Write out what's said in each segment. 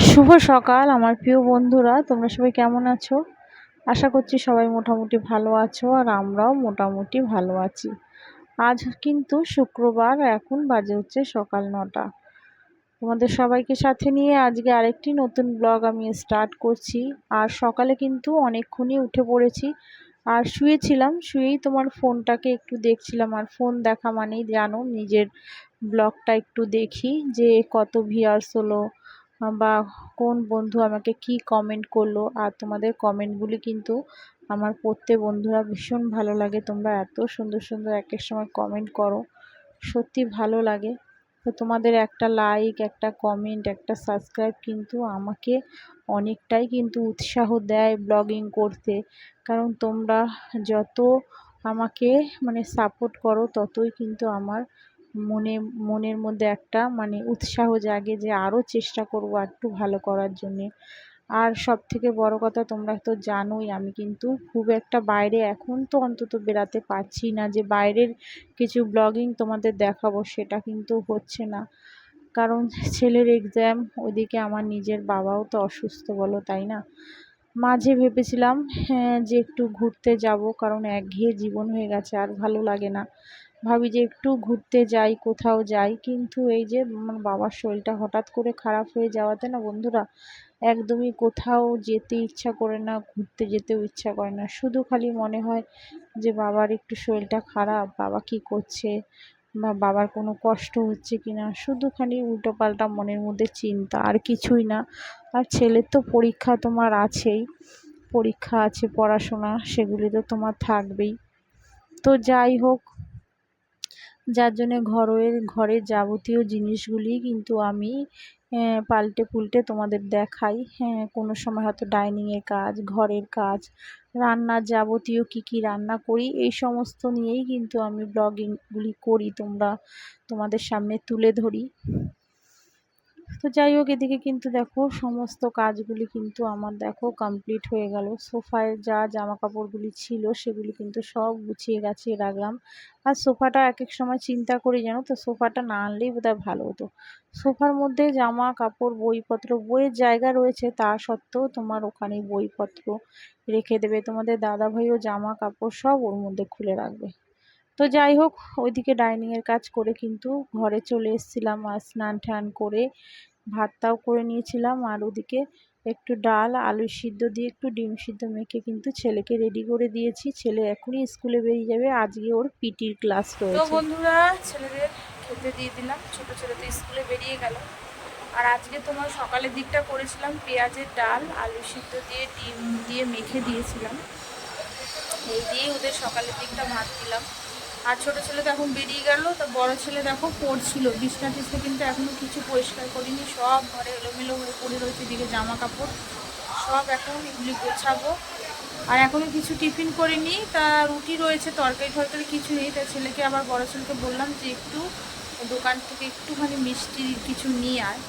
শুভ সকাল, আমার প্রিয় বন্ধুরা। তোমরা সবাই কেমন আছো? আশা করছি সবাই মোটামুটি ভালো আছো আর আমরাও মোটামুটি ভালো আছি। আজ কিন্তু শুক্রবার, এখন বাজে হচ্ছে সকাল নটা। তোমাদের সবাইকে সাথে নিয়ে আজকে আরেকটি নতুন ব্লগ আমি স্টার্ট করছি। আর সকালে কিন্তু অনেকক্ষণই উঠে পড়েছি। আর শুয়েছিলাম, শুয়েই তোমার ফোনটাকে একটু দেখছিলাম। আর ফোন দেখা মানেই জানো, নিজের ব্লগটা একটু দেখি যে কত ভিয়ার্স হলো বা কোন বন্ধু আমাকে কি কমেন্ট করল, আর তোমাদের কমেন্টগুলি কিন্তু আমার পড়তে বন্ধুরা ভীষণ ভালো লাগে। তোমরা এত সুন্দর সুন্দর এক এক সময় কমেন্ট করো, সত্যি ভালো লাগে। তো তোমাদের একটা লাইক একটা কমেন্ট একটা সাবস্ক্রাইব কিন্তু আমাকে অনেকটাই কিন্তু উৎসাহ দেয় ব্লগিং করতে। কারণ তোমরা যত আমাকে মানে সাপোর্ট করো, ততই কিন্তু আমার মনে, মনের মধ্যে একটা মানে উৎসাহ জাগে যে আরও চেষ্টা করব একটু ভালো করার জন্যে। আর সব থেকে বড় কথা তোমরা তো জানোই, আমি কিন্তু খুব একটা বাইরে এখন তো অন্তত বেরাতে পারছি না যে বাইরের কিছু ব্লগিং তোমাদের দেখাবো, সেটা কিন্তু হচ্ছে না। কারণ ছেলের এক্সাম ওইদিকে আমার নিজের বাবাও তো অসুস্থ বলো, তাই না? মাঝে ভেবেছিলাম হ্যাঁ যে একটু ঘুরতে যাব, কারণ একঘেয়ে জীবন হয়ে গেছে, আর ভালো লাগে না। ভাবি যে একটু ঘুরতে যাই, কোথাও যাই। কিন্তু এই যে আমার বাবার শরীরটা হঠাৎ করে খারাপ হয়ে যাওয়াতে না বন্ধুরা, একদমই কোথাও যেতে ইচ্ছা করে না, ঘুরতে যেতেও ইচ্ছা করে না। শুধু খালি মনে হয় যে বাবার একটু শরীরটা খারাপ, বাবা কি করছে বা বাবার কোনো কষ্ট হচ্ছে কি না। শুধু খালি উল্টোপাল্টা মনের মধ্যে চিন্তা, আর কিছুই না। আর ছেলের তো পরীক্ষা তোমার আছেই, পরীক্ষা আছে, পড়াশোনা, সেগুলি তো তোমার থাকবেই। তো যাই হোক যার জন্যে ঘরের ঘরের যাবতীয় জিনিসগুলি কিন্তু আমি পাল্টে পুলটে তোমাদের দেখাই। হ্যাঁ কোনো সময় হয়তো ডাইনিংয়ের কাজ, ঘরের কাজ, রান্নার যাবতীয় কি কি রান্না করি, এই সমস্ত নিয়েই কিন্তু আমি ব্লগিংগুলি করি। তোমরা তোমাদের সামনে তুলে ধরি। তো যাই হোক, এদিকে কিন্তু দেখো সমস্ত কাজগুলি কিন্তু আমার দেখো কমপ্লিট হয়ে গেল। সোফায় যা জামা কাপড়গুলি ছিল সেগুলি কিন্তু সব গুছিয়ে গাছিয়ে রাখলাম। আর সোফাটা এক এক সময় চিন্তা করি জানো তো, সোফাটা না আনলেই বোধহয় ভালো হতো। সোফার মধ্যে জামা কাপড় বইপত্র, বইয়ের জায়গা রয়েছে তা সত্ত্বেও তোমার ওখানে বইপত্র রেখে দেবে। তোমাদের দাদাভাইও জামা কাপড় সব ওর মধ্যে খুলে রাখবে। তো যাই হোক ওইদিকে ডাইনিংয়ের কাজ করে কিন্তু ঘরে চলে এসেছিলাম আর স্নান টান করে ভাতটাও করে নিয়েছিলাম। আর ওদিকে একটু ডাল আলু সিদ্ধ দিয়ে একটু ডিম সিদ্ধ মেখে কিন্তু ছেলেকে রেডি করে দিয়েছি। ছেলে এখনই স্কুলে বেরিয়ে যাবে। আজকে ওর পিটির ক্লাস রয়েছে তো বন্ধুরা ছেলেদের খেতে দিয়ে দিলাম। ছোট ছেলে তো স্কুলে বেরিয়ে গেল। আর আজকে তোমার সকালের দিকটা করেছিলাম। পেঁয়াজের ডাল আলু সিদ্ধ দিয়ে ডিম দিয়ে মেখে দিয়েছিলাম। এই দিয়ে ওদের সকালের দিকটা ভাত দিলাম। আর ছোটো ছেলে তো এখন বেরিয়ে গেল, তো বড় ছেলে দেখো পড়ছিল বিছনা টিছনা কিন্তু এখনও কিছু পরিষ্কার করিনি, সব ঘরে এলোমেলো হয়ে পড়ে রয়েছে দিকে জামা কাপড় সব এখন এগুলি গোছাবো। আর এখনও কিছু টিফিন করিনি, তা রুটি রয়েছে, তরকারি টরকারি কিছু নেই, তা ছেলেকে আবার বড় ছেলেকে বললাম যে একটু দোকান থেকে একটুখানি মিষ্টি কিছু নিয়ে আয়।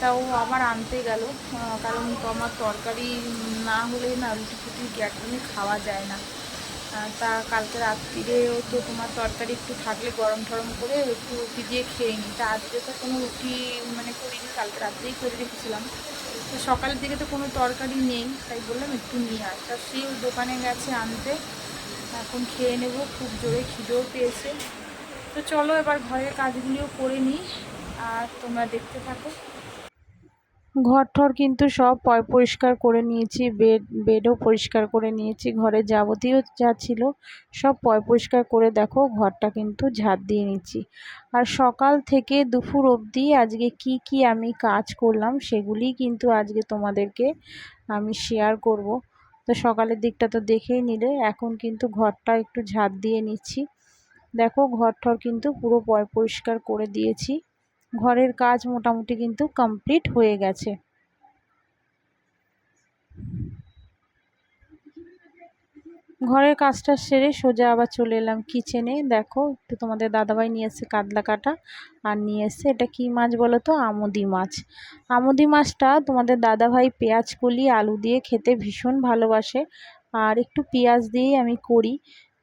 তা ও আবার আনতে গেল কারণ তো আমার তরকারি না হলে না রুটি ফুটি একদমই খাওয়া যায় না। তা কালকে রাত্রিরেও তো তোমার তরকারি একটু থাকলে গরম টরম করে একটু রুটি দিয়ে খেয়ে নিই তা আজকে তো কোনো রুটি মানে করিনি, কালকে রাত্রেই করে রেখেছিলাম। তো সকালের দিকে তো কোনো তরকারি নেই, তাই বললাম একটু নিয়ে আয়। তা সে দোকানে গেছে আনতে, এখন খেয়ে নেব, খুব জোরে খিদেও পেয়েছে। তো চলো এবার ঘরের কাজগুলিও করে নিই, আর তোমরা দেখতে থাকো। ঘর ঠর কিন্তু সব পরিষ্কার করে নিয়েছি, বেড, বেডও পরিষ্কার করে নিয়েছি, ঘরে যাবতীয় যা ছিল সব পয়, পরিষ্কার করে দেখো, ঘরটা কিন্তু ঝাড় দিয়ে নিচ্ছি। আর সকাল থেকে দুপুর অবধি আজকে কি কি আমি কাজ করলাম সেগুলি কিন্তু আজকে তোমাদেরকে আমি শেয়ার করব। তো সকালের দিকটা তো দেখেই নিলে, এখন কিন্তু ঘরটা একটু ঝাড় দিয়ে নিচ্ছি। দেখো ঘর ঠর কিন্তু পুরো পয়, পরিষ্কার করে দিয়েছি। ঘরের কাজ মোটামুটি কিন্তু কমপ্লিট হয়ে গেছে। ঘরের কাজটা সেরে সোজা আবার চলে এলাম কিচেনে দেখো একটু তোমাদের দাদাভাই নিয়ে এসছে কাতলা কাটা আর নিয়ে এসছে এটা কি মাছ বলো তো? আমুদি মাছ। আমুদি মাছটা তোমাদের দাদাভাই পেঁয়াজ কলি, আলু দিয়ে খেতে ভীষণ ভালোবাসে আর একটু পেঁয়াজ দিয়েই আমি করি।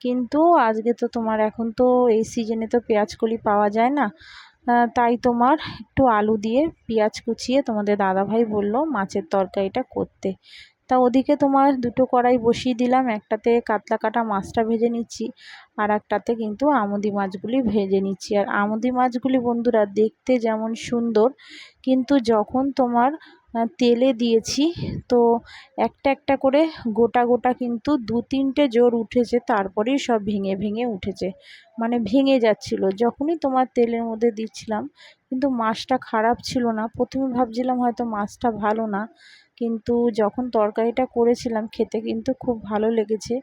কিন্তু আজকে তো তোমার এখন তো এই সিজনে তো পেঁয়াজ কলি পাওয়া যায় না। তাই তোমার একটু আলু দিয়ে পেঁয়াজ কুচিয়ে তোমাদের দাদাভাই বলল মাছের তরকারিটা করতে। তা ওদিকে তোমার দুটো কড়াই বসিয়ে দিলাম, একটাতে কাতলা কাটা মাছটা ভেজে নিচ্ছি আর একটাতে কিন্তু আমুদি মাছগুলি ভেজে নিচ্ছি। আর আমুদি মাছগুলি বন্ধুরা দেখতে যেমন সুন্দর, কিন্তু যখন তোমার তেলে দিয়েছি। তো একটা একটা করে গোটা গোটা কিন্তু দু তিনটে জোর উঠেছে, তারপরেই সব ভেঙে ভেঙে উঠেছে। মানে ভেঙে যাচ্ছিল, যখনই তোমার তেলের মধ্যে দিচ্ছিলাম। কিন্তু মাছটা খারাপ ছিল না। প্রথমে ভাবছিলাম হয়তো মাছটা ভালো না। কিন্তু যখন তরকারিটা করেছিলাম, খেতে কিন্তু খুব ভালো লেগেছে।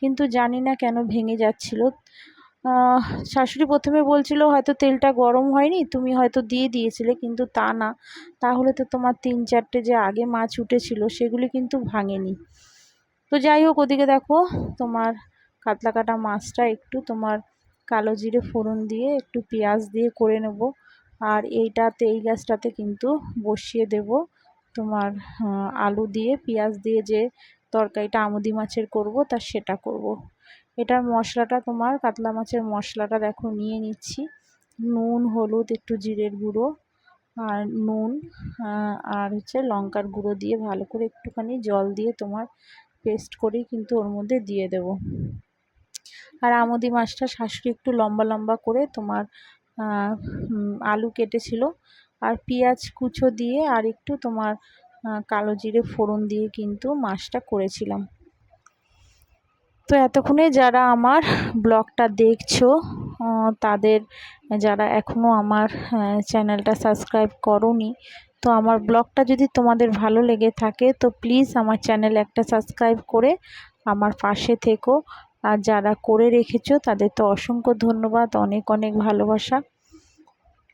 কিন্তু জানি না কেন ভেঙে যাচ্ছিল। শাশুড়ি প্রথমে বলছিল, হয়তো তেলটা গরম হয়নি, তুমি হয়তো দিয়ে দিয়েছিলে, কিন্তু তা না। তাহলে তো তোমার তিন চারটে যে আগে মাছ উঠেছিল, সেগুলি কিন্তু ভাঙেনি। তো যাই হোক, ওদিকে দেখো, তোমার কাতলা কাটা মাছটা একটু তোমার কালো জিরে ফোড়ন দিয়ে একটু পেঁয়াজ দিয়ে করে নেব। আর এইটাতে এই গাছটাতে কিন্তু বসিয়ে দেব। তোমার আলু দিয়ে, পেঁয়াজ দিয়ে যে তরকারিটা আমুদি মাছের করব, তা সেটা করব। এটার মশলাটা তোমার কাতলা মাছের মশলাটা দেখো নিয়ে নিচ্ছি। নুন, হলুদ, একটু জিরের গুঁড়ো আর নুন আর হচ্ছে লঙ্কার গুঁড়ো দিয়ে ভালো করে একটুখানি জল দিয়ে তোমার পেস্ট করেই কিন্তু ওর মধ্যে দিয়ে দেব। আর আমুদি মাছটা শাশুড়ি একটু লম্বা লম্বা করে তোমার আলু কেটেছিল। আর পেঁয়াজ কুচো দিয়ে আর একটু তোমার কালো জিরে ফোড়ন দিয়ে কিন্তু মাছটা করেছিলাম। তো এতক্ষণে যারা আমার ব্লগটা দেখছ তাদের যারা এখনও আমার চ্যানেলটা সাবস্ক্রাইব করনি, তো আমার ব্লগটা যদি তোমাদের ভালো লেগে থাকে, তো প্লিজ আমার চ্যানেল একটা সাবস্ক্রাইব করে আমার পাশে থেকো। আর যারা করে রেখেছো, তাদের তো অসংখ্য ধন্যবাদ, অনেক অনেক ভালোবাসা।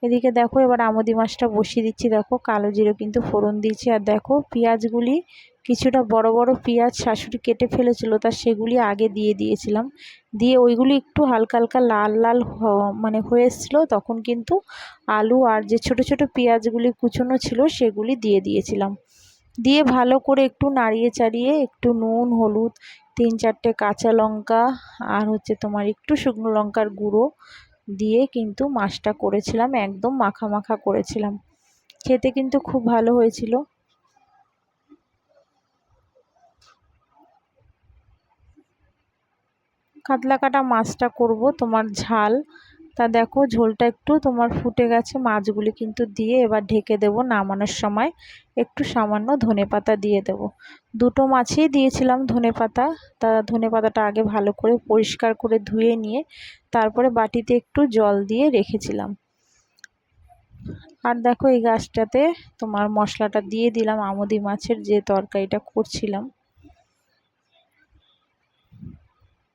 এদিকে দেখো, এবার আমদি মাছটা বসিয়ে দিচ্ছি। দেখো, কালো জিরে কিন্তু ফোড়ন দিয়েছি। আর দেখো, পেঁয়াজগুলি কিছুটা বড় বড় পেঁয়াজ শাশুড়ি কেটে ফেলেছিল, তা সেগুলি আগে দিয়ে দিয়েছিলাম। দিয়ে ওইগুলি একটু হালকা হালকা লাল লাল মানে হয়ে এসেছিল। তখন কিন্তু আলু আর যে ছোট ছোট পেঁয়াজগুলি কুচোনো ছিল, সেগুলি দিয়ে দিয়েছিলাম। দিয়ে ভালো করে একটু নাড়িয়ে চাড়িয়ে একটু নুন, হলুদ, তিন চারটে কাঁচা লঙ্কা, আর হচ্ছে তোমার একটু শুকনো লঙ্কার গুঁড়ো দিয়ে কিন্তু মাছটা করেছিলাম, একদম মাখা মাখা করেছিলাম। খেতে কিন্তু খুব ভালো হয়েছিল। কাতলা কাটা মাছটা করব, তোমার ঝাল। তা দেখো, ঝোলটা একটু তোমার ফুটে গেছে, মাছগুলি কিন্তু দিয়ে এবার ঢেকে দেব নামানোর সময়। একটু সামান্য ধনে পাতা দিয়ে দেব। দুটো মাছেই দিয়েছিলাম ধনে পাতা। তা ধনে পাতাটা আগে ভালো করে পরিষ্কার করে ধুয়ে নিয়ে তারপরে বাটিতে একটু জল দিয়ে রেখেছিলাম। আর দেখো এই গাছটাতে তোমার মশলাটা দিয়ে দিলাম আমুদি মাছের যে তরকারিটা করছিলাম।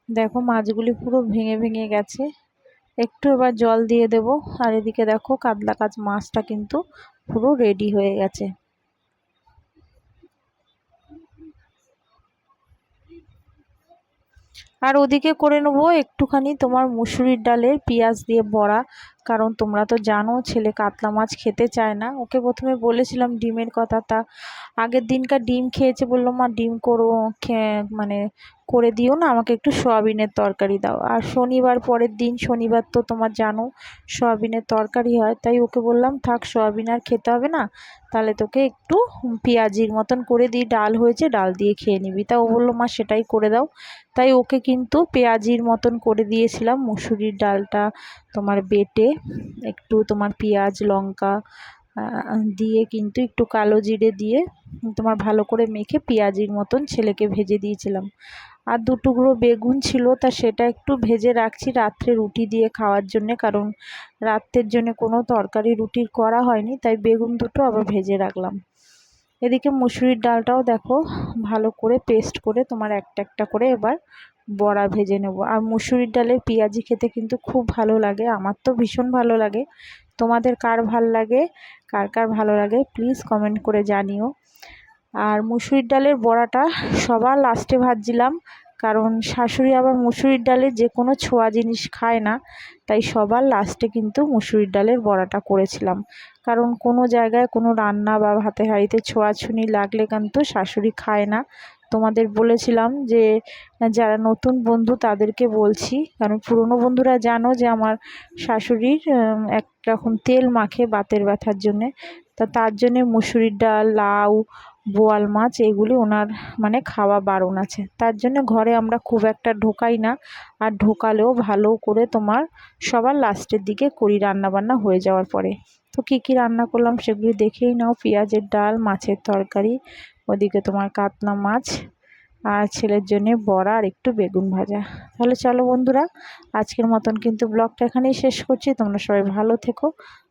দেখো মাছগুলি পুরো ভেঙে ভেঙে গেছে। একটু এবার জল দিয়ে দেব। আর এদিকে দেখো কাতলা কাজ মাছটা কিন্তু পুরো রেডি হয়ে গেছে। আর ওদিকে করে নেব একটুখানি তোমার মুসুরির ডালের পেঁয়াজ দিয়ে বড়া। কারণ তোমরা তো জানো, ছেলে কাতলা মাছ খেতে চায় না। ওকে প্রথমে বলেছিলাম ডিমের কথা, তা আগের দিনকার ডিম খেয়েছে, বলল, মা, ডিম করো মানে করে দিও না, আমাকে একটু সয়াবিনের তরকারি দাও। আর শনিবার পরের দিন, শনিবার তো তোমার জানো, সয়াবিনের তরকারি হয়, তাই ওকে বললাম, থাক, সয়াবিন আর খেতে হবে না, তাহলে তোকে একটু পেঁয়াজির মতন করে দিই, ডাল হয়েছে, ডাল দিয়ে খেয়ে নিবি। তা ও বলল, মা, সেটাই করে দাও। তাই ওকে কিন্তু পেঁয়াজির মতন করে দিয়েছিলাম, মুসুরির ডালটা তোমার বেটে একটু তোমার পেঁয়াজ, লঙ্কা দিয়ে কিন্তু একটু কালো জিরে দিয়ে তোমার ভালো করে মেখে পেঁয়াজির মতন ছেলেকে ভেজে দিয়েছিলাম। আর দু টুকরো বেগুন ছিল, তা সেটা একটু ভেজে রাখছি রাত্রে রুটি দিয়ে খাওয়ার জন্যে, কারণ রাত্রের জন্য কোনো তরকারি রুটির করা হয়নি, তাই বেগুন দুটো আবার ভেজে রাখলাম। এদিকে মুসুরির ডালটাও দেখো ভালো করে পেস্ট করে তোমার একটা একটা করে এবার বড়া ভেজে নেব। আর মুসুরির ডালের পেঁয়াজি খেতে কিন্তু খুব ভালো লাগে। আমার তো ভীষণ ভালো লাগে। তোমাদের কার ভালো লাগে? কার কার ভালো লাগে? প্লিজ কমেন্ট করে জানিও। আর মুসুরির ডালের বড়াটা সবার লাস্টে ভাজছিলাম। কারণ শাশুড়ি আবার মুসুরির ডালের যে কোনো ছোঁয়া জিনিস খায় না। তাই সবার লাস্টে কিন্তু মুসুরির ডালের বড়াটা করেছিলাম। কারণ কোনো জায়গায় কোনো রান্না বা ভাতে হাঁড়িতে ছোঁয়াছুনি লাগলে কিন্তু শাশুড়ি খায় না। তোমাদের বলেছিলাম যে, যারা নতুন বন্ধু তাদেরকে বলছি। কারণ পুরনো বন্ধুরা জানো যে আমার শাশুড়ির এক রকম তেল মাখে বাতের ব্যথার জন্যে। তা তার জন্যে মুসুরির ডাল, লাউ, বোয়াল মাছ এগুলি ওনার মানে খাওয়া বারণ আছে। তার জন্য ঘরে আমরা খুব একটা ঢোকাই না। আর ঢোকালেও ভালো করে তোমার সবার লাস্টের দিকে করি রান্নাবান্না হয়ে যাওয়ার পরে। তো কী কী রান্না করলাম সেগুলি দেখেই নাও। পেঁয়াজের ডাল, মাছের তরকারি, ওদিকে তোমার কাতলা মাছ আর ছেলের জন্য বড়া আর একটু বেগুন ভাজা। তাহলে চলো বন্ধুরা, আজকের মতন কিন্তু ব্লগটা এখানেই শেষ করছি। তোমরা সবাই ভালো থেকো।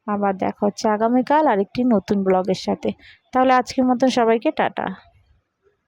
আবার দেখা হচ্ছে আগামীকাল আর একটি নতুন ব্লগের সাথে। তাহলে আজকের মতন সবাইকে টাটা।